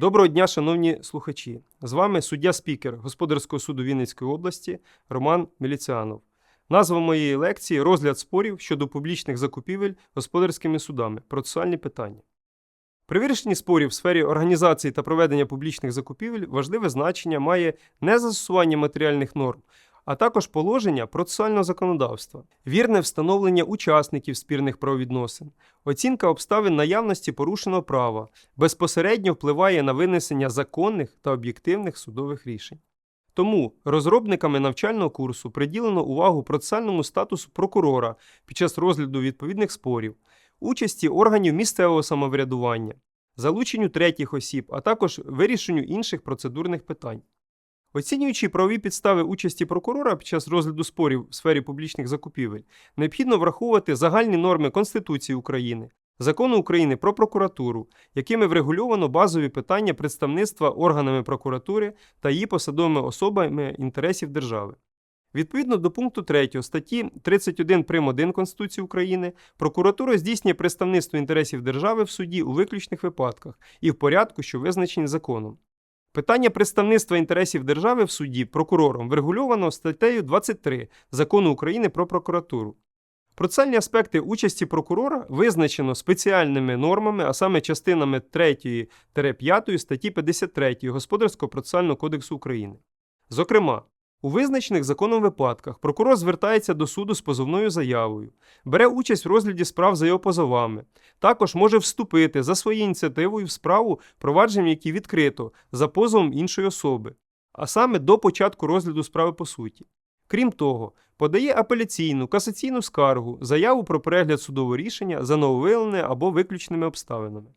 Доброго дня, шановні слухачі. З вами суддя-спікер Господарського суду Вінницької області Роман Міліціанов. Назва моєї лекції розгляд спорів щодо публічних закупівель господарськими судами. Процесуальні питання. При вирішенні спорів в сфері організації та проведення публічних закупівель важливе значення має не застосування матеріальних норм, а також положення процесуального законодавства, вірне встановлення учасників спірних правовідносин, оцінка обставин наявності порушеного права безпосередньо впливає на винесення законних та об'єктивних судових рішень. Тому розробниками навчального курсу приділено увагу процесуальному статусу прокурора під час розгляду відповідних спорів, участі органів місцевого самоврядування, залученню третіх осіб, а також вирішенню інших процедурних питань. Оцінюючи правові підстави участі прокурора під час розгляду спорів в сфері публічних закупівель, необхідно враховувати загальні норми Конституції України, Закону України про прокуратуру, якими врегульовано базові питання представництва органами прокуратури та її посадовими особами інтересів держави. Відповідно до пункту 3 статті 31 прим. 1 Конституції України, прокуратура здійснює представництво інтересів держави в суді у виключних випадках і в порядку, що визначені законом. Питання представництва інтересів держави в суді прокурором врегульовано статтею 23 Закону України про прокуратуру. Процесуальні аспекти участі прокурора визначено спеціальними нормами, а саме частинами 3-5 статті 53 Господарського процесуального кодексу України. Зокрема, у визначених законом випадках прокурор звертається до суду з позовною заявою, бере участь в розгляді справ за його позовами, також може вступити за своєю ініціативою в справу, провадження які відкрито за позовом іншої особи, а саме до початку розгляду справи по суті. Крім того, подає апеляційну, касаційну скаргу, заяву про перегляд судового рішення за нововиявленими або виключеними обставинами.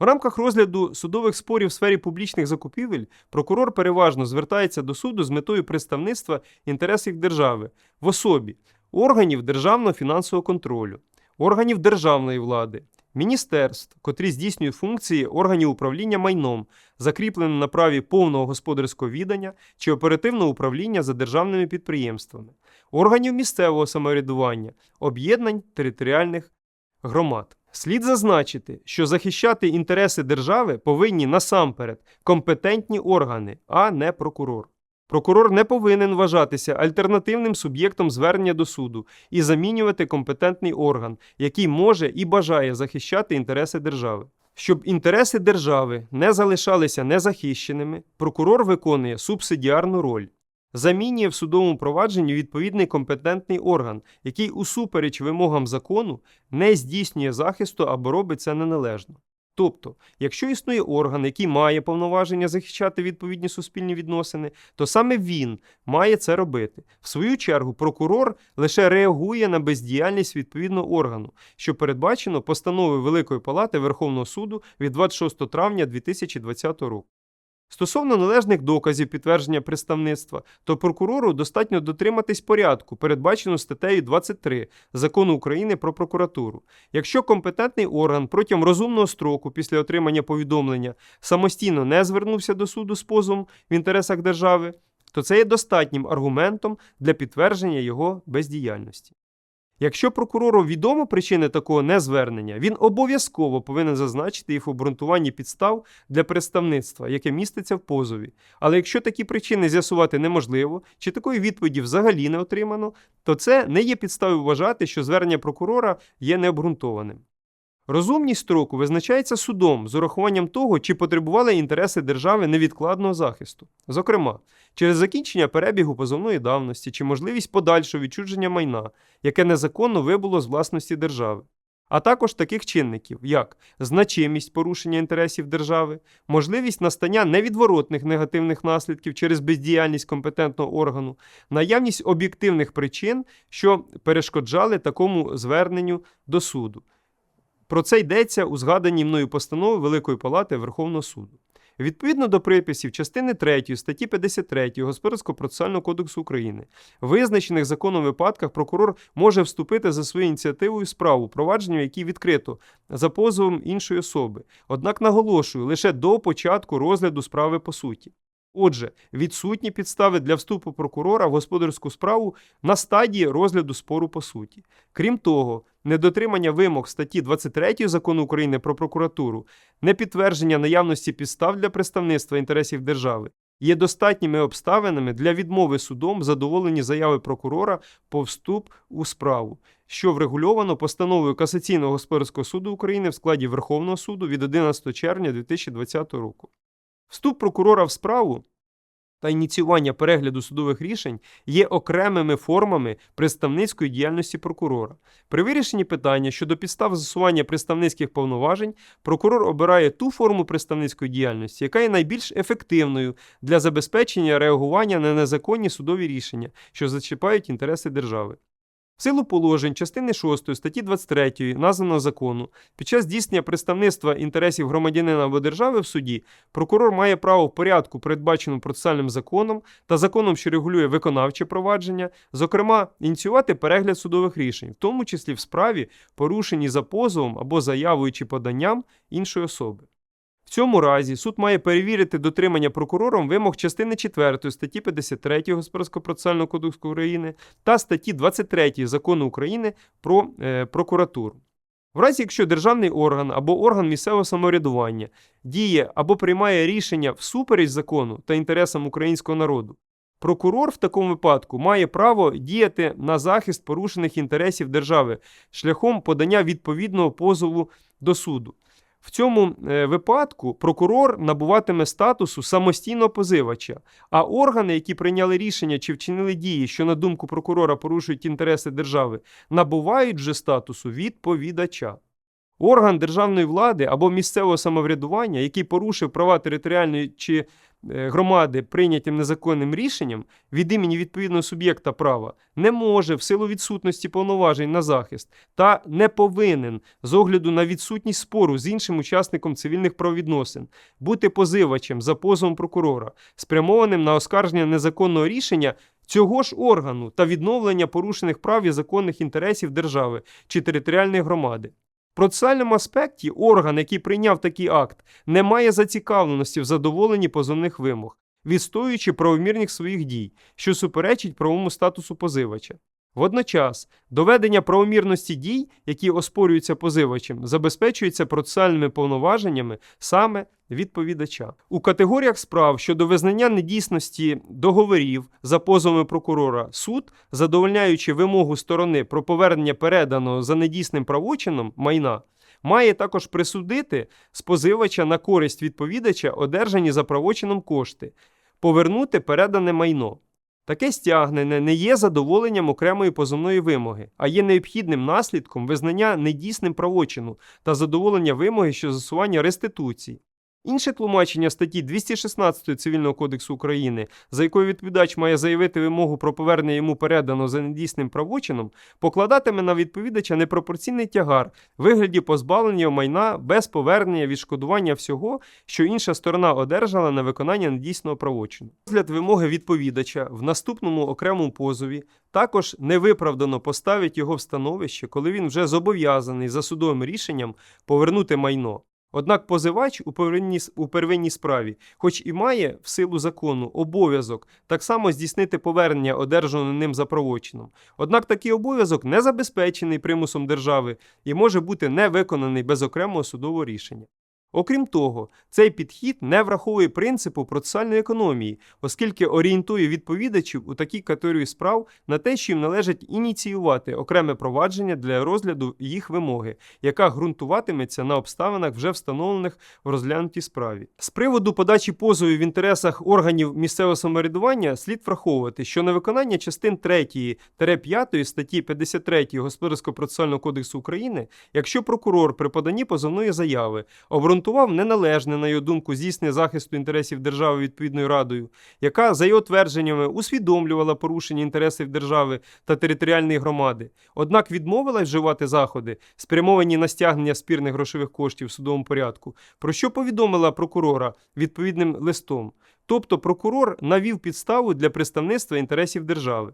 У рамках розгляду судових спорів в сфері публічних закупівель прокурор переважно звертається до суду з метою представництва інтересів держави в особі органів державного фінансового контролю, органів державної влади, міністерств, котрі здійснюють функції органів управління майном, закріпленим на праві повного господарського відання чи оперативного управління за державними підприємствами, органів місцевого самоврядування, об'єднань територіальних громад. Слід зазначити, що захищати інтереси держави повинні насамперед компетентні органи, а не прокурор. Прокурор не повинен вважатися альтернативним суб'єктом звернення до суду і замінювати компетентний орган, який може і бажає захищати інтереси держави. Щоб інтереси держави не залишалися незахищеними, прокурор виконує субсидіарну роль. Замінює в судовому провадженні відповідний компетентний орган, який усупереч вимогам закону не здійснює захисту або робить це неналежно. Тобто, якщо існує орган, який має повноваження захищати відповідні суспільні відносини, то саме він має це робити. В свою чергу, прокурор лише реагує на бездіяльність відповідного органу, що передбачено постановою Великої Палати Верховного суду від 26 травня 2020 року. Стосовно належних доказів підтвердження представництва, то прокурору достатньо дотриматись порядку, передбаченого статтею 23 Закону України про прокуратуру. Якщо компетентний орган протягом розумного строку після отримання повідомлення самостійно не звернувся до суду з позовом в інтересах держави, то це є достатнім аргументом для підтвердження його бездіяльності. Якщо прокурору відомо причини такого незвернення, він обов'язково повинен зазначити їх в обґрунтуванні підстав для представництва, яке міститься в позові. Але якщо такі причини з'ясувати неможливо, чи такої відповіді взагалі не отримано, то це не є підставою вважати, що звернення прокурора є необґрунтованим. Розумність строку визначається судом з урахуванням того, чи потребували інтереси держави невідкладного захисту. Зокрема, через закінчення перебігу позовної давності чи можливість подальшого відчудження майна, яке незаконно вибуло з власності держави. А також таких чинників, як значимість порушення інтересів держави, можливість настання невідворотних негативних наслідків через бездіяльність компетентного органу, наявність об'єктивних причин, що перешкоджали такому зверненню до суду. Про це йдеться у згаданій мною постанові Великої Палати Верховного суду. Відповідно до приписів частини 3 статті 53 Господарського процесуального кодексу України, в визначених законом випадках прокурор може вступити за своєю ініціативою справу, провадження, які відкрито за позовом іншої особи. Однак наголошую лише до початку розгляду справи по суті. Отже, відсутні підстави для вступу прокурора в господарську справу на стадії розгляду спору по суті. Крім того, недотримання вимог статті 23 закону України про прокуратуру, непідтвердження наявності підстав для представництва інтересів держави є достатніми обставинами для відмови судом в задоволенні заяви прокурора по вступ у справу, що врегульовано постановою Касаційного господарського суду України в складі Верховного суду від 11 червня 2020 року. Вступ прокурора в справу та ініціювання перегляду судових рішень є окремими формами представницької діяльності прокурора. При вирішенні питання щодо підстав застосування представницьких повноважень прокурор обирає ту форму представницької діяльності, яка є найбільш ефективною для забезпечення реагування на незаконні судові рішення, що зачіпають інтереси держави. В силу положень частини 6 статті 23 названого закону під час здійснення представництва інтересів громадянина або держави в суді прокурор має право в порядку, передбаченому процесуальним законом та законом, що регулює виконавче провадження, зокрема, ініціювати перегляд судових рішень, в тому числі в справі, порушеній за позовом або заявою чи поданням іншої особи. В цьому разі суд має перевірити дотримання прокурором вимог частини 4 статті 53 Господарського процесуального кодексу України та статті 23 Закону України про е, прокуратуру. В разі, якщо державний орган або орган місцевого самоврядування діє або приймає рішення всупереч закону та інтересам українського народу, прокурор в такому випадку має право діяти на захист порушених інтересів держави шляхом подання відповідного позову до суду. В цьому е, випадку прокурор набуватиме статусу самостійного позивача, а органи, які прийняли рішення чи вчинили дії, що на думку прокурора порушують інтереси держави, набувають вже статусу відповідача. Орган державної влади або місцевого самоврядування, який порушив права територіальної чи громади прийнятим незаконним рішенням від імені відповідного суб'єкта права, не може в силу відсутності повноважень на захист та не повинен з огляду на відсутність спору з іншим учасником цивільних правовідносин бути позивачем за позовом прокурора, спрямованим на оскарження незаконного рішення цього ж органу та відновлення порушених прав і законних інтересів держави чи територіальної громади. Процесуальному аспекті орган, який прийняв такий акт, не має зацікавленості в задоволенні позовних вимог, відстоюючи правомірність своїх дій, що суперечить правовому статусу позивача. Водночас, доведення правомірності дій, які оспорюються позивачем, забезпечується процесуальними повноваженнями саме відповідача. У категоріях справ щодо визнання недійсності договорів за позовами прокурора, суд, задовольняючи вимогу сторони про повернення переданого за недійсним правочином майна, має також присудити з позивача на користь відповідача одержані за правочином кошти, повернути передане майно. Таке стягнення не є задоволенням окремої позовної вимоги, а є необхідним наслідком визнання недійсним правочину та задоволення вимоги щодо засування реституції. Інше тлумачення статті 216 Цивільного кодексу України, за якою відповідач має заявити вимогу про повернення йому передано за недійсним правочином, покладатиме на відповідача непропорційний тягар в вигляді позбавлення майна без повернення відшкодування всього, що інша сторона одержала на виконання недійсного правочину. Розгляд вимоги відповідача в наступному окремому позові також невиправдано поставить його в становище, коли він вже зобов'язаний за судовим рішенням повернути майно. Однак позивач у первинній, у первинній справі, хоч і має в силу закону обов'язок так само здійснити повернення одержаного ним за правочином. Однак такий обов'язок не забезпечений примусом держави і може бути не виконаний без окремого судового рішення. Окрім того, цей підхід не враховує принципу процесуальної економії, оскільки орієнтує відповідачів у такій категорії справ на те, що їм належить ініціювати окреме провадження для розгляду їх вимоги, яка ґрунтуватиметься на обставинах, вже встановлених в розглянутій справі. З приводу подачі позовів в інтересах органів місцевого самоврядування слід враховувати, що на виконання частин 3-5 статті 53 Господарського процесуального кодексу України, якщо прокурор при поданні позовної заяви обґрунтував неналежне, на його думку, здійснення захисту інтересів держави відповідною радою, яка, за його твердженнями, усвідомлювала порушення інтересів держави та територіальної громади, однак відмовилась вживати заходи, спрямовані на стягнення спірних грошових коштів в судовому порядку, про що повідомила прокурора відповідним листом. Тобто прокурор навів підставу для представництва інтересів держави.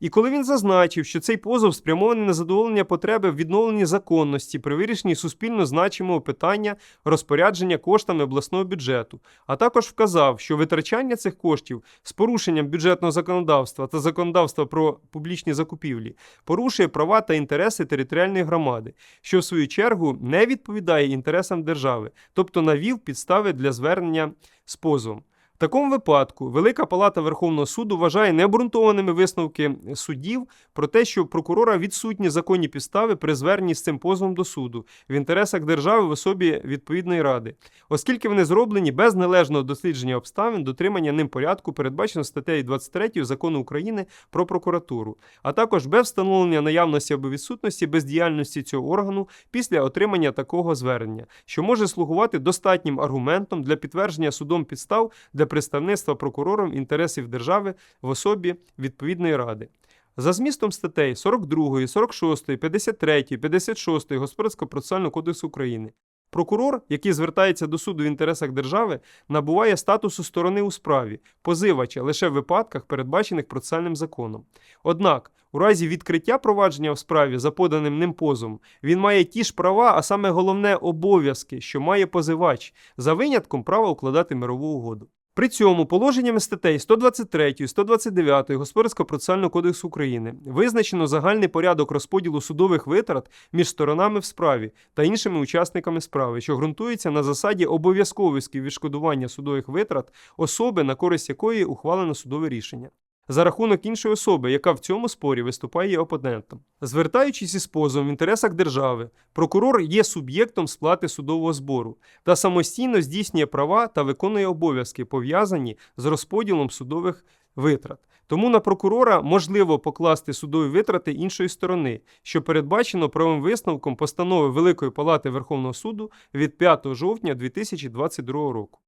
І коли він зазначив, що цей позов спрямований на задоволення потреби в відновленні законності при вирішенні суспільно значимого питання розпорядження коштами обласного бюджету, а також вказав, що витрачання цих коштів з порушенням бюджетного законодавства та законодавства про публічні закупівлі порушує права та інтереси територіальної громади, що в свою чергу не відповідає інтересам держави, тобто навів підстави для звернення з позовом. В такому випадку Велика Палата Верховного суду вважає необґрунтованими висновки суддів про те, що прокурора відсутні законні підстави при зверненні з цим позовом до суду в інтересах держави в особі відповідної ради, оскільки вони зроблені без належного дослідження обставин, дотримання ним порядку, передбачено статтею 23 закону України про прокуратуру, а також без встановлення наявності або відсутності бездіяльності цього органу після отримання такого звернення, що може слугувати достатнім аргументом для підтвердження судом підстав для представництва прокурором інтересів держави в особі відповідної ради. За змістом статей 42, 46, 53, 56 Господарського процесуального кодексу України. Прокурор, який звертається до суду в інтересах держави, набуває статусу сторони у справі, позивача лише в випадках, передбачених процесуальним законом. Однак, у разі відкриття провадження в справі за поданим ним позовом, він має ті ж права, а саме головне обов'язки, що має позивач, за винятком права укладати мирову угоду. При цьому положеннями статей 123, 129 Господарського процесуального кодексу України визначено загальний порядок розподілу судових витрат між сторонами в справі та іншими учасниками справи, що ґрунтується на засаді обов'язковості відшкодування судових витрат особи, на користь якої ухвалено судове рішення. За рахунок іншої особи, яка в цьому спорі виступає опонентом. Звертаючись із позовом в інтересах держави, прокурор є суб'єктом сплати судового збору та самостійно здійснює права та виконує обов'язки, пов'язані з розподілом судових витрат. Тому на прокурора можливо покласти судові витрати іншої сторони, що передбачено правовим висновком постанови Великої Палати Верховного суду від 5 жовтня 2022 року.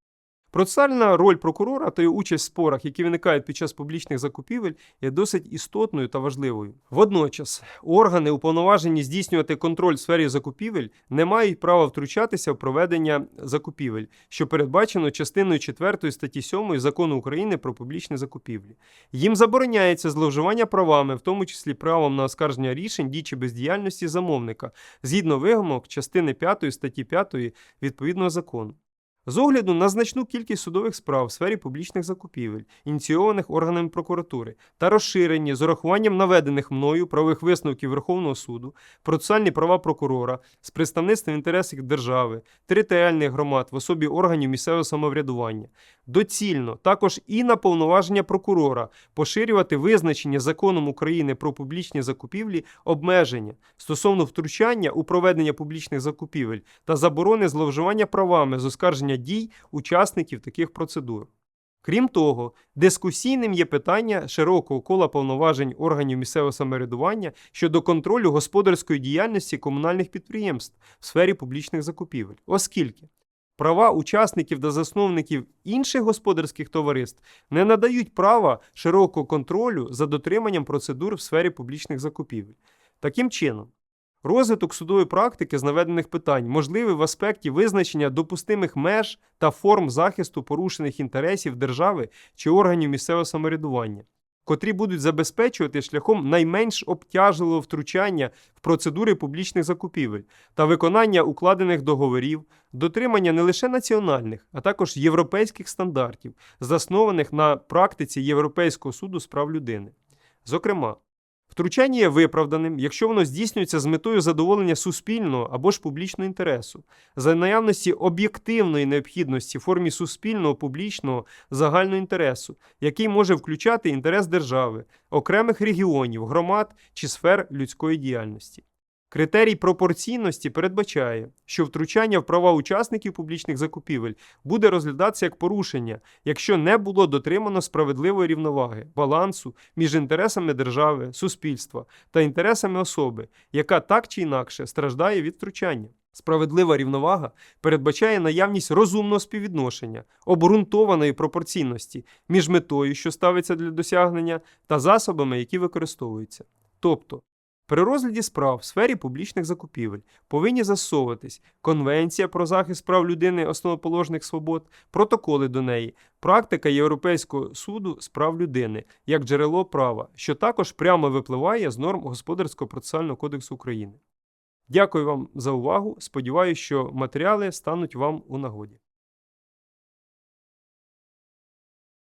Процесуальна роль прокурора та його участь в спорах, які виникають під час публічних закупівель, є досить істотною та важливою. Водночас, органи, уповноважені здійснювати контроль в сфері закупівель, не мають права втручатися в проведення закупівель, що передбачено частиною 4 статті 7 Закону України про публічні закупівлі. Їм забороняється зловживання правами, в тому числі правом на оскарження рішень дій чи бездіяльності замовника, згідно вимог частини 5 статті 5 відповідного закону. З огляду на значну кількість судових справ в сфері публічних закупівель, ініційованих органами прокуратури, та розширені з урахуванням наведених мною правових висновків Верховного суду, процесуальні права прокурора з представництвом інтересів держави, територіальних громад в особі органів місцевого самоврядування, доцільно також і на повноваження прокурора поширювати визначення законом України про публічні закупівлі обмеження стосовно втручання у проведення публічних закупівель та заборони зловживання правами з оскарження дій учасників таких процедур. Крім того, дискусійним є питання широкого кола повноважень органів місцевого самоврядування щодо контролю господарської діяльності комунальних підприємств в сфері публічних закупівель, оскільки права учасників та засновників інших господарських товариств не надають права широкого контролю за дотриманням процедур в сфері публічних закупівель. Таким чином, Розвиток судової практики з наведених питань можливий в аспекті визначення допустимих меж та форм захисту порушених інтересів держави чи органів місцевого самоврядування, котрі будуть забезпечувати шляхом найменш обтяжливого втручання в процедури публічних закупівель та виконання укладених договорів, дотримання не лише національних, а також європейських стандартів, заснованих на практиці Європейського суду з прав людини. Зокрема, Втручання є виправданим, якщо воно здійснюється з метою задоволення суспільного або ж публічного інтересу, за наявності об'єктивної необхідності в формі суспільного, публічного, загального інтересу, який може включати інтерес держави, окремих регіонів, громад чи сфер людської діяльності. Критерій пропорційності передбачає, що втручання в права учасників публічних закупівель буде розглядатися як порушення, якщо не було дотримано справедливої рівноваги, балансу між інтересами держави, суспільства та інтересами особи, яка так чи інакше страждає від втручання. Справедлива рівновага передбачає наявність розумного співвідношення, обґрунтованої пропорційності між метою, що ставиться для досягнення, та засобами, які використовуються. Тобто При розгляді справ в сфері публічних закупівель повинні засовуватись Конвенція про захист прав людини основоположних свобод, протоколи до неї, практика Європейського суду з прав людини як джерело права, що також прямо випливає з норм Господарського процесуального кодексу України. Дякую вам за увагу. Сподіваюся, що матеріали стануть вам у нагоді.